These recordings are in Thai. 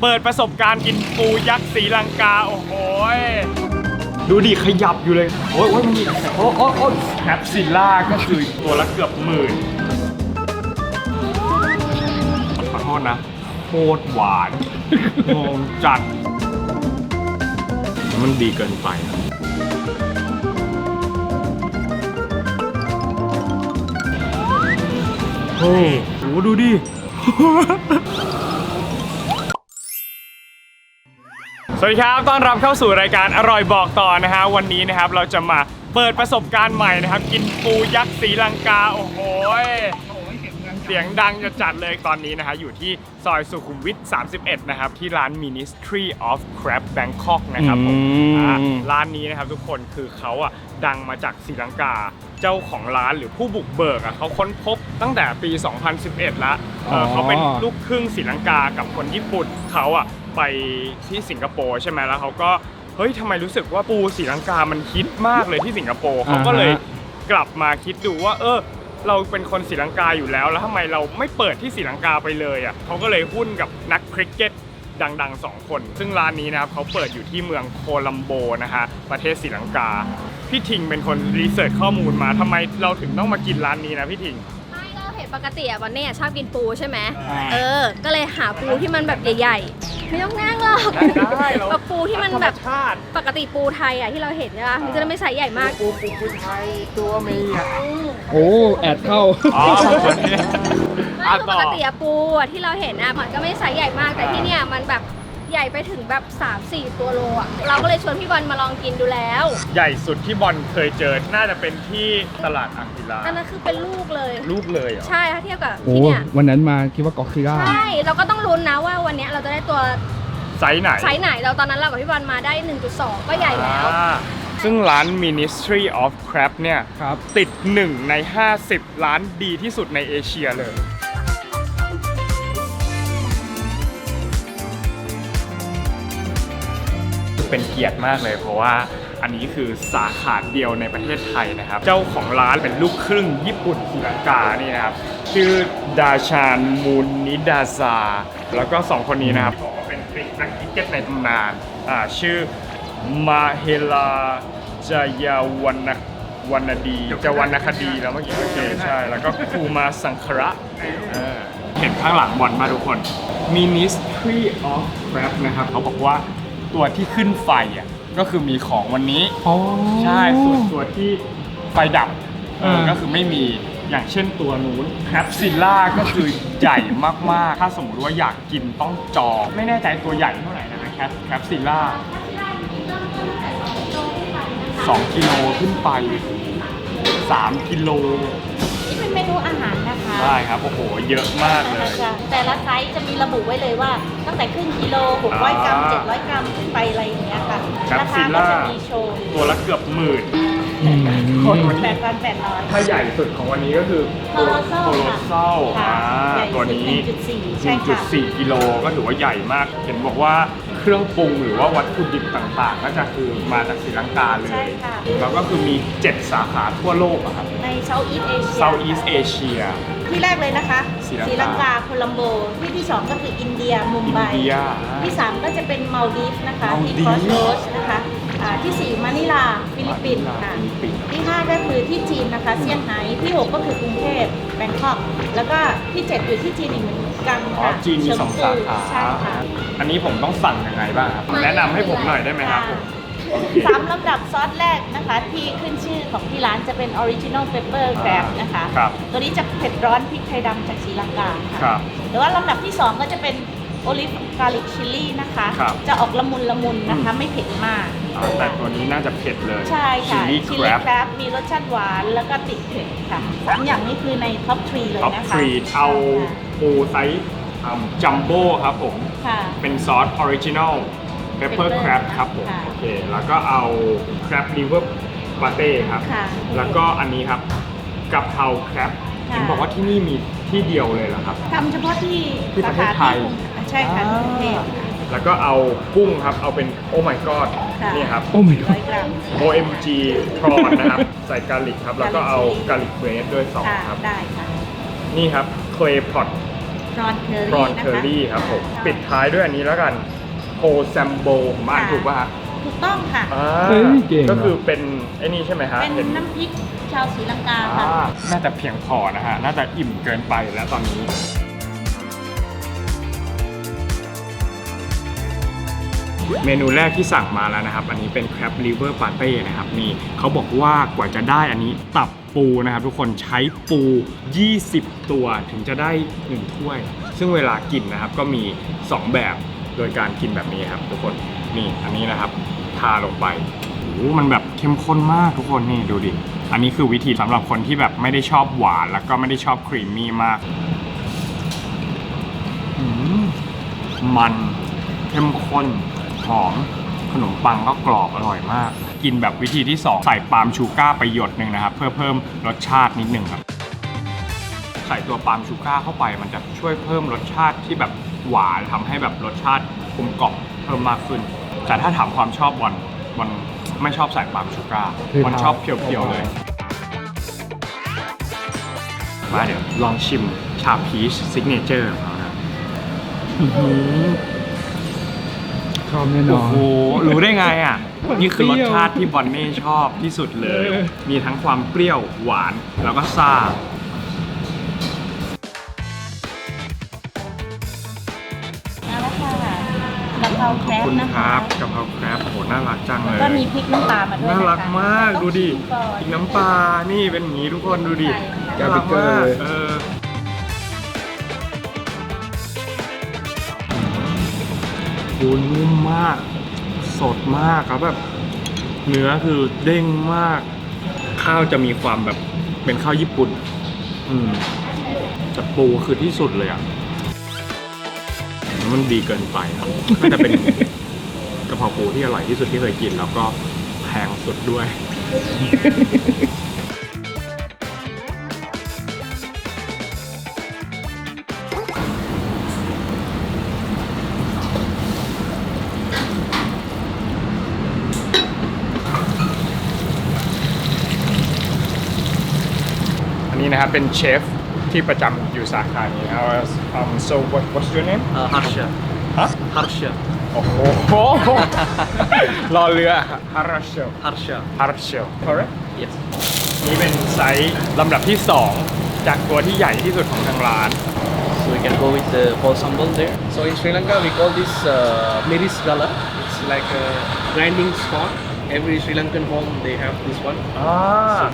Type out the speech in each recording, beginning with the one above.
เปิดประสบการณ์กินปูยักษ์สีลังกา โอ้โหยดูดิขยับอยู่เลย โอ้ยโอ้ยมันมีโอ้โอ้โอ้แคปซิลล่าก็คือตัวละเกือบหมื่นขอโทษนะโคตรหวานงงจัด มันดีเกินไปอะเฮ้ยโหดูดิ สวัสดีครับ ต้อนรับเข้าสู่รายการอร่อยบอกต่อนะฮะ วันนี้นะครับเราจะมาเปิดประสบการณ์ใหม่นะครับ กินปูยักษ์สีลังกา โอ้โหยเสียงดังจะจัดเลยตอนนี้นะฮะ อยู่ที่ซอยสุขุมวิท 31 นะครับ ที่ร้าน Ministry of Crab Bangkok นะครับผมอืมอ่าร้านนี้นะครับทุกคนคือเขาอะดังมาจากศรีลังกา เจ้าของร้านหรือผู้บุกเบิกอะเขาค้นพบตั้งแต่ปี 2011 ละเออเขาเป็นลูกครึ่งศรีลังกากับคนญี่ปุ่นเขาอะ ไปที่สิงคโปร์ใช่ไหมแล้วเขาก็เฮ้ยทำไมรู้สึกว่าปูศรีลังกามันฮิตมากเลยที่สิงคโปร์เขาก็เลยอ่าฮะกลับมาคิดดูว่า เออ เราเป็นคนศรีลังกาอยู่แล้ว แล้วทำไมเราไม่เปิดที่ศรีลังกาไปเลยอะเขาก็เลยหุ้นกับนักคริกเก็ตดังๆสองคน ซึ่งร้านนี้นะครับเขาเปิดอยู่ที่เมืองโคลัมโบนะฮะประเทศศรีลังกา พี่ทิงเป็นคนรีเสิร์ชข้อมูลมาทำไมเราถึงต้องมากินร้านนี้นะพี่ทิง ไม่ก็เห็นปกติอะวันนี้ชอบกินปูใช่ไหมอ่าเออ ก็เลยหาปูที่มันแบบใหญ่ๆ ไม่ต้องนั่งหรอกได้เราแบบปูที่มันแบบธรรชาติปกติปูไทยอะที่เราเห็นใช่ปะมันจะไม่ใส่ใหญ่มากปูปูปูไทยตัวเมียโอ้แอดเข้าอ๋อคนนี้ ไม่อะคือต่ปอ กติอะปูอะที่เราเห็นอะมันก็ไม่ใส่ใหญ่มากแต่ที่เนี่ยมันแบบ ใหญ่ไปถึงแบบ 3-4 ตัวโลอะเราก็เลยชวนพี่บอลมาลองกินดูแล้ว ใหญ่สุดที่บอลเคยเจอ น่าจะเป็นที่ตลาดอ่างศิลาอันนั้นคือเป็นลูกเลย ลูกเลยเหรอ ใช่ถ้าเทียบกับโอ้ที่เนี่ยวันนั้นมาคิดว่ากอคิล่าใช่เราก็ต้องลุ้นนะว่าวันเนี้ยเราจะได้ตัวไซส์ไหนไซส์ไหนเราตอนนั้นเรากับพี่บอลมาได้ 1.2 ก็ใหญ่แล้ว อ่าซึ่งร้าน Ministry of Crab เนี่ย ครับ ติด 1 ใน 50 ร้านดีที่สุดในเอเชียเลย เป็นเกียรติมากเลย เพราะว่าอันนี้คือสาขาเดียวในประเทศไทยนะครับ เจ้าของร้านเป็นลูกครึ่งญี่ปุ่นศรีลังกานี่นะครับ ชื่อดาชานมูนนิดาซา แล้วก็สองคนนี้นะครับบอกว่าเป็นนักคริกเก็ตในตำนานอ่าชื่อมาเฮลาจายาวันนวันดีจะวรรณคดีแล้วเมื่อกี้โอเคใช่ แล้วก็คูมาสังคระเออเห็นข้างหลังบอลมาทุกคน Ministry of Crab นะครับ เขาบอกว่า ตัวที่ขึ้นไฟอะก็คือมีของวันนี้ อ๋อ ใช่ส่วนตัวที่ไฟดับเอออ่าก็คือไม่มีอย่างเช่นตัวนู้นแคปซิลล่าก็คือใหญ่มากๆ ถ้าสมมติว่าอยากกินต้องจองไม่แน่ใจตัวใหญ่เท่าไหร่นะแคปแคปซิลล่า2กิโลขึ้นไป3กิโล นี่เป็นเมนูอาหารนะคะได้ครับโอ้โหเยอะมากเลยจะแต่ละไซส์จะมีระบุไว้เลยว่า ตั้งแต่ครึ่งกิโล600กรัมอ่า700 กรัมขึ้นไปอะไรอย่างเงี้ยค่ะครับราคาซิก็ล่าจะมีโชว์ตัวละเกือบหมื่นอืมคนวันแปนี้ดพันแปดร้อย ถ้าใหญ่สุดของวันนี้ก็คือตัว Colossal โคโลเซลค่ะอ่าใหญ่ตัวสุดนี้1.4ใช่ค่ะ 1.4กิโลก็ถือว่าใหญ่มาก เห็นบอกว่า เครื่องปรุงหรือว่าวัตถุดิบต่างๆ ก็จะคือมาจากศรีลังกาเลใช่ย ค่ะ แล้วก็คือมี 7 สาขาทั่วโลกอะครับ ใน Southeast Asia Southeast Asia ที่แรกเลยนะคะศรีลังกาศรีลังกาโคลัมโบ ที่ที่2ก็คืออินเดียมุมไบอินเดีย ที่3ก็จะเป็นมาลดีฟส์นะคะที่ Maldives คอสโรสนะคะ อ่าที่4มะนิลาฟิลิปปินส์ค่ะฟิลิปปินส์ ที่5ก็คือที่จีนนะคะเซี่ยงไฮ้ที่6ก็คือกรุงเทพแบงคอกแล้วก็ที่7อยู่ที่จีนอีกเหมือนกันอ๋อค่ะจีนมีสองสาขาใช่ค่ะอันนี้ผมต้องสั่งยังไงบ้างครับ แนะนำให้ผมหน่อยได้ไหมครับผม สามลำดับซอสแรกนะคะที่ขึ้นชื่อของที่ร้านจะเป็น Original Pepper Crab นะคะ ครับ ตัวนี้จะเผ็ดร้อนพริกไทยดำจากศรีลังกาค่ะ ครับหรือว่าลำดับที่ 2 ก็จะเป็น Olive Garlic Chili นะคะ ครับ จะออกละมุนละมุนนะคะ ไม่เผ็ดมากอ่าแต่ตัวนี้น่าจะเผ็ดเลยใช่ค่ะ Chili Chili Crab Crab มีรสชาติหวานแล้วก็ติดเผ็ดค่ะสามอย่างนี้คือในท็อปทรีเลยท็อปนะทคะรีเอาปูไซส์จัมโบ้ครับผม ค่ะ เป็นซอสออริจินอลเปปเปอร์ Pepper ครับครับผมค่ะ โอเค แล้วก็เอา crab liver pate ครับ ค่ะ แล้วก็อันนี้ครับกะเพราแครบค่ะ เห็นบอกว่าที่นี่มีที่เดียวเลยเหรอครับ ทำเฉพาะที่ที่ประเทศไทยสาขาที่กรุง ใช่ค่ะที่กรุงเทพค่ะแล้วก็เอากุ้งครับ เอาเป็นโอ้ my god ค่ะ นี่ครับ โอ้ my ร้อ god ยกรัม OMG prawn นะครับ ใส่กาลิกครับ แล้วก็เอา Garlic กาลิกเบรดด้วยสองค่ะครับ ได้ค่ะนี่ครับ clay pot พรอนเคอรี่ prawn นะคะ curry ครับผมค่ะปิดท้ายด้วยอันนี้แล้วกันโฮแซมโบผมอ่านถูกป่ะฮะถูกต้องค่ะ อ่าเฮ้ยเก่งก็คือว่ะเป็นไอ้นี่ใช่ไหมฮะเป็นห็ น้ำพริกชาวศรีลังกาค่ะอ่าน่าจะเพียงพอนะฮะ น่าจะอิ่มเกินไปแล้วตอนนี้ เมนูแรกที่สั่งมาแล้วนะครับ อันนี้เป็น crab liver pate นะครับนี่เขาบอกว่ากว่าจะได้อันนี้ตับปูนะครับ ทุกคนใช้ปู 20 ตัวถึงจะได้ 1 ถ้วย ซึ่งเวลากินนะครับก็มี 2 แบบโดยการกินแบบนี้ครับ ทุกคนนี่อันนี้นะครับทาลงไปโอ้มันแบบเข้มข้นมากทุกคนนี่ดูดิ อันนี้คือวิธีสำหรับคนที่แบบไม่ได้ชอบหวานแล้วก็ไม่ได้ชอบครีมมี่มากมันเข้มข้น หอม ขนมปังก็กรอบอร่อยมาก กินแบบวิธีที่ 2 ใส่ปาล์มชูก้าร์ไปหยดหนึ่งนะครับ เพื่อเพิ่มรสชาตินิดหนึ่งครับ ใส่ตัวปาล์มชูก้าร์เข้าไป มันจะช่วยเพิ่มรสชาติที่แบบหวานทำให้แบบรสชาติกลมกล่อมเพิ่มมากขึ้น แต่ถ้าถามความชอบบอลบอลไม่ชอบใส่ปาล์มชูก้าร์คือมันชอบเพียวๆเลยมาเดี๋ยวลองชิมชาพีชซิกเนเจอร์ของเขานะอื้อหือ ชอบแน่นโอ้อน โหรู้ได้ไงอะมันนี่คือรสเปรี้ยวชาติที่บอนเน่ชอบที่สุดเลย เออ มีทั้งความเปรี้ยวหวานแล้วก็ซ่า เอาละค่ะกะเพราขแคอบรบคุณนะคคะรับกะเพราแครบโอ้โหน่ารักจังเลยก็มีพริกน้ำปลามาด้วยน่ารักะคะมากต้องดูดิชิมก่อน พริกน้ำปลา นี่เป็นอย่างนี้ทุกคนดูดิใช่น่ารักมากเออูนุ่มมาก สดมากครับแบบเนื้อคือเด้งมาก ข้าวจะมีความแบบเป็นข้าวญี่ปุ่น อืมแต่ปูคือที่สุดเลยอะมันดีเกินไปครับน่าจะเป็นกระเพราปูที่อร่อยที่สุดที่เคยกิน แล้วก็แพงสุดด้วย นนี้นะครับ เป็นเชฟที่ประจำอยู่สาขานี้นะครับ um, so what what's your name Uh, Harsha. ฮะ Harsha. โอ้โห รอเรือฮาร์เชล Harsha. ฮาร์เชล correct Yes. นี่เป็นไซส์ลำดับที่ 2 จากตัวที่ใหญ่ที่สุดของทางร้าน So we can go with the whole sambal there. So in Sri Lanka we call this uh, miris gala. It's like a grinding spot. Every Sri Lankan home they have this one. อ่า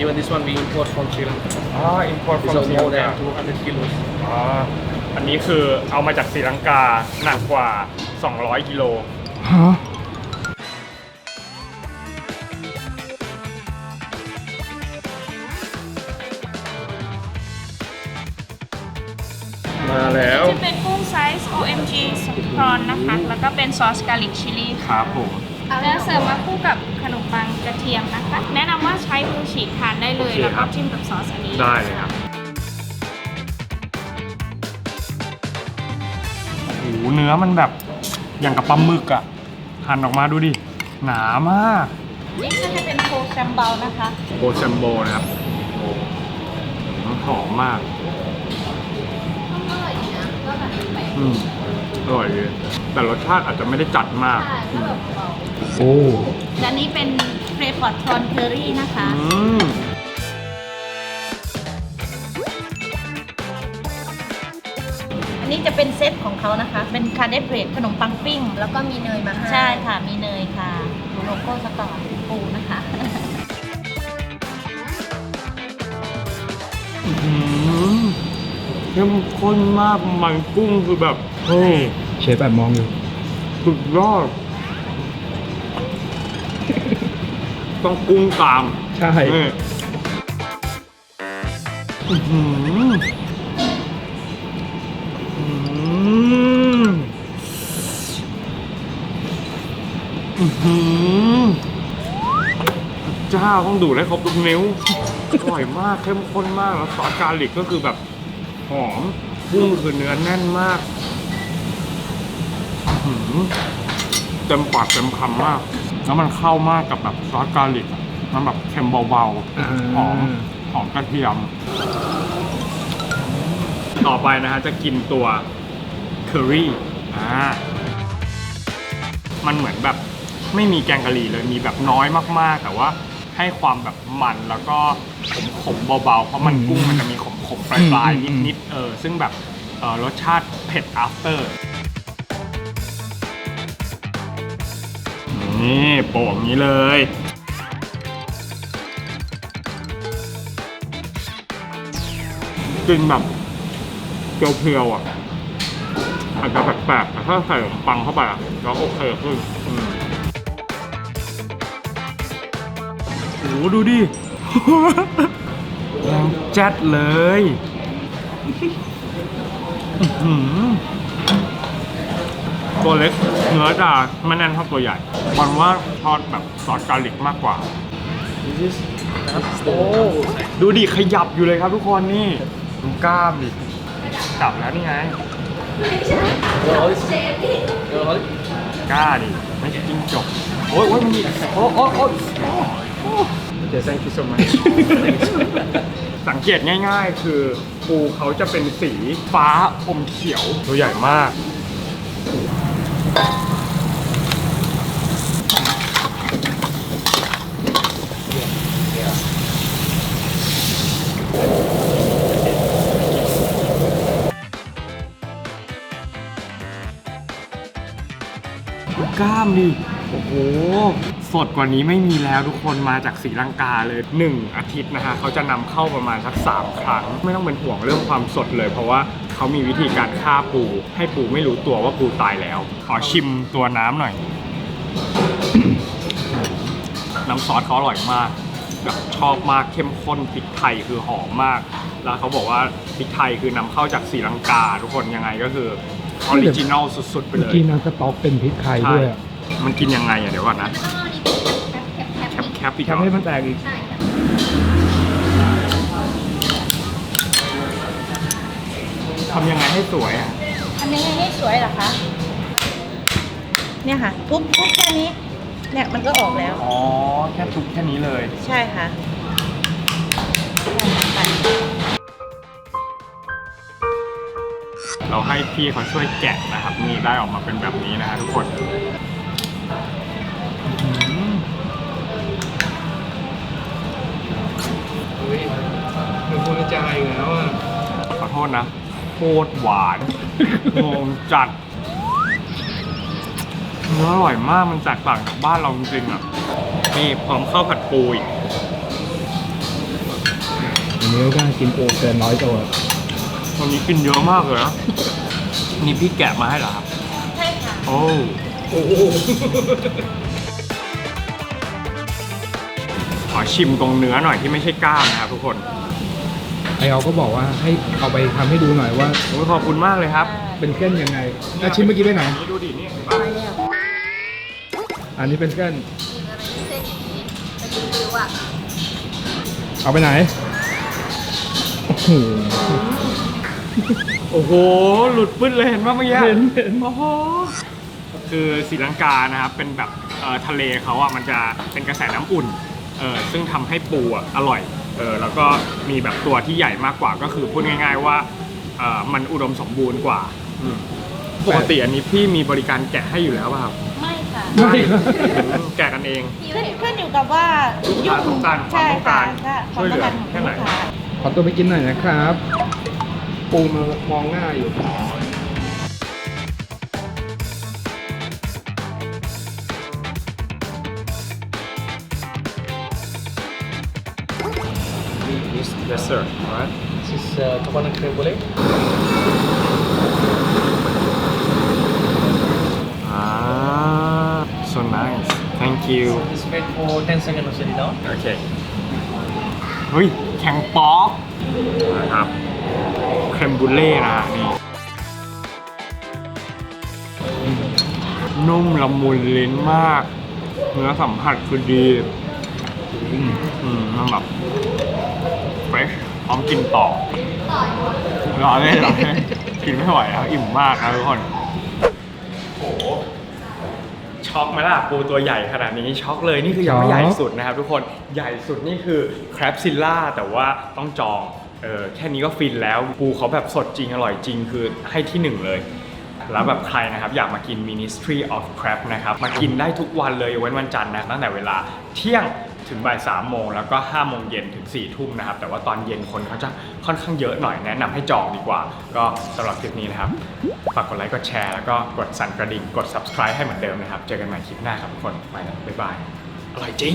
Even this one we import from Sri Lanka. อ่า import It's from of Sri more Lanka than 200 kilos. อ่าอันนี้คือเอามาจากศรีลังกาหนักกว่า 200กิโล ฮะมาแล้ว จะเป็นกุ้งไซส์ OMG สุพรอนนะคะ แล้วก็เป็นซอสกาลิกชิลลี่ครับผม จะเสิร์ฟมาคู่กับขนมปังกระเทียมนะคะ แนะนำว่าใช้มือฉีกทานได้เลย โอเคแล้วครัก็บ จิ้มกับซอสอันนี้ได้เลยครับโอ้โหเนื้อมันแบบอย่างกับปลาหมึกอะหั่นออกมาดูดิ หนามาก นี่ก็จะเป็นโคแซมเบานะคะ โบแซมโบนะครับโอ้มันหอมมากอร่อยดีนะก็แบบแปลกอืม อร่อยดีแต่รสชาติอาจจะไม่ได้จัดมากใช่ก็แบบเบาโอ้และนี่เป็นเฟรพอร์ตทรอนเคอรี่นะคะ อืมอันนี้จะเป็นเซตของเขานะคะ เป็นคาร์เดเบรดขนมปังปิ้ง แล้วก็มีเนยมาให้ใช่ค่ะ มีเนยค่ะดูโลโก้สก่อนปูนะคะ อื้อหือเข้มข้นมากมันกุ้งคือแบบ เฮ้ยเชฟแบบมองอยู่สุดยอดต้องกุ้งตาม ใช่นี่อื้อหืออื้อหืออื้อหือเจ้าต้องดูดให้ครบทุกนิ้ว อร่อยมากเข้มข้นมากแล้วซอสกาลิกก็คือแบบหอมกุ้งคือเนื้อแน่นมากอื้อหือ เต็มปากเต็มคำมาก แล้วมันเข้ามากกับแบบซอสกาลิกอะมันแบบเค็มเบาอ่าๆหอมหอมกระเทียม ต่อไปนะฮะจะกินตัวเคอรี่ไฮอ่ามันเหมือนแบบไม่มีแกงกะหรี่เลยมีแบบน้อยมากๆ แต่ว่าให้ความแบบมันแล้วก็ขมๆเบาๆ เพราะมันกุ้งมันจะมีขมๆปลายๆนิดๆเออซึ่งแบบเออรสชาติเผ็ด after นี่โป่งอย่างนี้เลย กินแบบเพียวๆอะ อาจจะแปลกๆแต่ถ้าใส่ขนมปังเข้าไปอะก็โอเคขึ้นอืมโอ้โหดูดิ แรงจ๊ดเลย อื้อหือ ตัวเล็กเนื้อจะไม่แน่นเท่าตัวใหญ่มันว่าทอดแบบซอสกาลิกมากกว่า โอ้ดูดิขยับอยู่เลยครับทุกคนนี่ดูกล้ามดิจับแล้วนี่ไงกล้าดิไม่ใช่จิ้งจกโอ้ยโอ้ยมันมีโอ้โอ้โอ้เดี๋ยว thank you so much สังเกตง่าย ๆ คือปูเขาจะเป็นสีฟ้าอมเขียวตัวใหญ่มากามดิโอ้โห สดกว่านี้ไม่มีแล้วทุกคนมาจากศรีลังกาเลย 1 อาทิตย์นะฮะเขาจะนำเข้าประมาณสัก3ครั้ง ไม่ต้องเป็นห่วงเรื่องความสดเลย เพราะว่าเขามีวิธีการฆ่าปู ให้ปูไม่รู้ตัวว่าปูตายแล้ว ขอชิมตัวน้ำหน่อย น้ำซอสเขาอร่อยมากแบบชอบมากเข้มข้นพริกไทยคือหอมมาก แล้วเขาบอกว่าพริกไทยคือนำเข้าจากศรีลังกา ทุกคนยังไงก็คือออริจินอลสุดๆไปเมื่เลย กี้น้ำสต๊อกเป็นพริกไทยด้วยอะ มันกินยังไงอะเดี๋ยวก่อนนะต้องเอานี่เป็นแคปแคปแคปแคปอีกทำให้มันแตกอีกใช่ค่ะทำยังไงให้สวยอะทำยังไงให้สวยเหรอคะ เนี่ยค่ะ ทุบทุบแค่นี้ เนี่ยมันก็ออกแล้ว อ๋อแค่ทุบแค่นี้เลย ใช่ค่ะไปเราให้พี่เขาช่วยแกะนะครับนี่ได้ออกมาเป็นแบบนี้นะฮะทุกคน ษนะโคตรหวานงงจัดเนื้ออร่อยมากมันแตกต่างจากบ้านเราจริงๆอะนี่พร้อมข้าวผัดปูอีกอันนี้ก็กินโอเกินร้อยตัววันนี้กินเยอะมากเลยนะนี่พี่แกะมาให้เหรอครับใช่ค่ะโอ้ขอชิมตรงเนื้อหน่อยที่ไม่ใช่กล้ามนะครับทุกคน ไอเอาก็บอกว่าให้เอาไปทำให้ดูหน่อยว่า โอ้ยขอบคุณมากเลยครับเป็นเส้นยังไงแล้วชิ้นเมื่อกี้ไปไหน นี่ดูดินี่เห็นไปปะแล้วอันนี้เป็นเส้นเส้นอย่างนี้แต่จริงๆอะเอาไปไหนโอ้โหโอ้โห หลุดปื้ดเลยเห็นปะเมื่อกี้เห็นเห็นโอ้โหคือศรีลังกานะครับ เป็นแบบเอ่อทะเลเขาอะมันจะเป็นกระแสน้ำอุ่นเออซึ่งทำให้ปูอะอร่อย เออแล้วก็มีแบบตัวที่ใหญ่มากกว่าก็คือพูดง่าย ๆว่าเออมันอุดมสมบูรณ์กว่าอืมปกติอันนี้พี่มีบริการแกะให้อยู่แล้วเปล่าครับไม่ค่ะไม่ครับอืมแกะกันเองพี่ขึ้นเห็นขึ้นอยู่กับว่าลูกค้าต้องการความใช่ต้องการค่ะช่วยเหลือความต้องแค่การไหนของลูกค้าขอตัวไปกินหน่อยนะครับ ปูมามองหน้าอยู่ Yes, yes sir. Alright. This is uh, coconut creme brulee. Ah, so nice. Thank you. It's made for 10 seconds of sitting down. โอเคเฮ้ยแข็งป๊อกนะครับเครมบูเล่นะฮะนี่นุ่มละมุนลิ้นมาก เนื้อสัมผัสคือดีอืมอืมมันแบบ เฟรชพร้อมกินต่อรอเล่นรอเล่นกินไม่ไหวแล้วอิ่มมากนะทุกคนโอ้โหช็อกไหมล่ะปูตัวใหญ่ขนาดนี้ช็อกเลยนี่คือยังไม่ช็อก ใหญ่สุดนะครับทุกคนใหญ่สุดนี่คือคร a บซิลล่าแต่ว่าต้องจองเออแค่นี้ก็ฟินแล้วปูเขาแบบสดจริงอร่อยจริงคือให้ที่หนึ่งเลย แล้วแบบใครนะครับอยากมากิน Ministry of Crab นะครับ มากินได้ทุกวันเลยยกเว้นวันจันทร์นะตั้งแต่เวลาเที่ยง ถึงบ่ายสามโมงแล้วก็ห้าโมงเย็นถึงสี่ทุ่มนะครับ แต่ว่าตอนเย็นคนเขาจะค่อนข้างเยอะหน่อยแนะนำให้จองดีกว่า ก็สำหรับคลิปนี้นะครับฝากกดไลค์กดแชร์แล้วก็กดสั่นกระดิ่งกด subscribe ให้เหมือนเดิมนะครับ เจอกันใหม่คลิปหน้าครับทุกคนไปแล้วบ๊ายบายอร่อยจริง